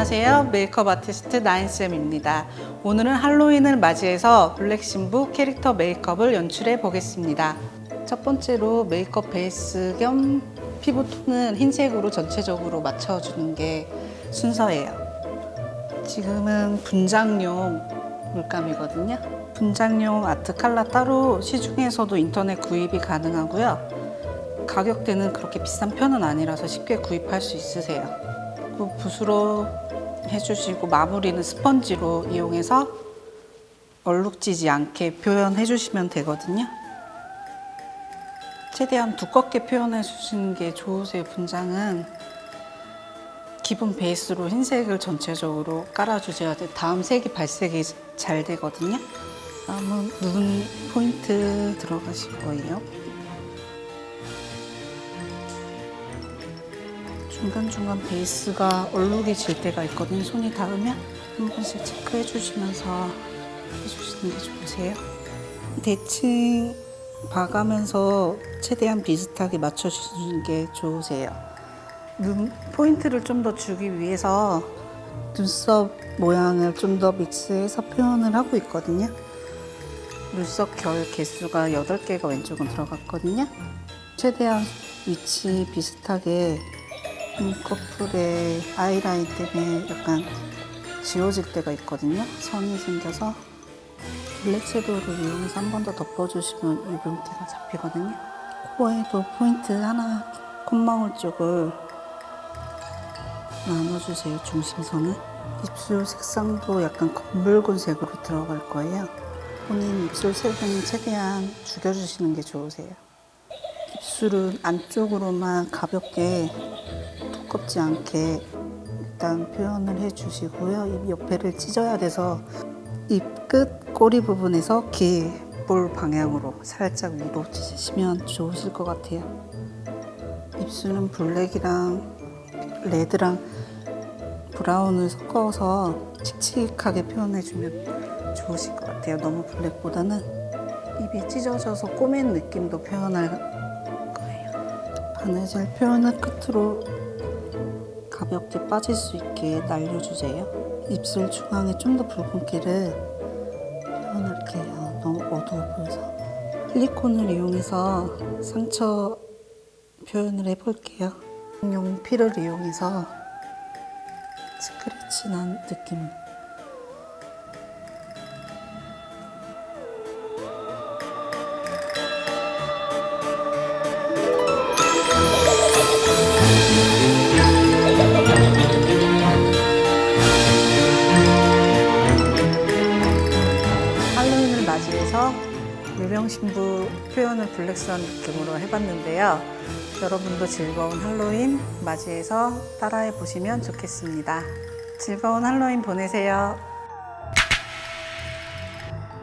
안녕하세요. 메이크업 아티스트 나인쌤입니다. 오늘은 할로윈을 맞이해서 블랙 신부 캐릭터 메이크업을 연출해 보겠습니다. 첫 번째로 메이크업 베이스 겸 피부 톤은 흰색으로 전체적으로 맞춰주는 게 순서예요. 지금은 분장용 물감이거든요. 분장용 아트 칼라 따로 시중에서도 인터넷 구입이 가능하고요. 가격대는 그렇게 비싼 편은 아니라서 쉽게 구입할 수 있으세요. 그 붓으로 해주시고 마무리는 스펀지로 이용해서 얼룩지지 않게 표현해 주시면 되거든요. 최대한 두껍게 표현해 주시는 게 좋으세요. 분장은 기본 베이스로 흰색을 전체적으로 깔아주셔야 돼. 다음 색이 발색이 잘 되거든요. 다음은 눈 포인트 들어가실 거예요. 중간중간 베이스가 얼룩이 질 때가 있거든요. 손이 닿으면 한 번씩 체크해 주시면서 해주시는 게 좋으세요. 대칭 봐가면서 최대한 비슷하게 맞춰주시는 게 좋으세요. 눈 포인트를 좀 더 주기 위해서 눈썹 모양을 좀 더 믹스해서 표현을 하고 있거든요. 눈썹 결 개수가 8개가 왼쪽은 들어갔거든요. 최대한 위치 비슷하게 눈꺼풀에 아이라인 때문에 약간 지워질 때가 있거든요. 선이 생겨서 블랙 섀도우를 이용해서 한 번 더 덮어주시면 유분기가 잡히거든요. 코에도 포인트 하나 콧망울 쪽을 나눠주세요. 중심선을. 입술 색상도 약간 검붉은 색으로 들어갈 거예요. 본인 입술 색은 최대한 죽여주시는 게 좋으세요. 입술은 안쪽으로만 가볍게 두껍지 않게 일단 표현을 해주시고요. 입 옆에를 찢어야 돼서 입 끝 꼬리 부분에서 귀볼 방향으로 살짝 위로 찢으시면 좋으실 것 같아요. 입술은 블랙이랑 레드랑 브라운을 섞어서 칙칙하게 표현해주면 좋으실 것 같아요. 너무 블랙보다는 입이 찢어져서 꼬맨 느낌도 표현할 거예요. 바느질 표현을 끝으로 가볍게 빠질 수 있게 날려주세요. 입술 중앙에 좀 더 붉은기를 표현할게요. 너무 어두워 보여서. 실리콘을 이용해서 상처 표현을 해볼게요. 용피를 이용해서 스크래치 난 느낌. 물병신부 표현을 블랙스완 느낌으로 해봤는데요. 여러분도 즐거운 할로윈 맞이해서 따라해 보시면 좋겠습니다. 즐거운 할로윈 보내세요.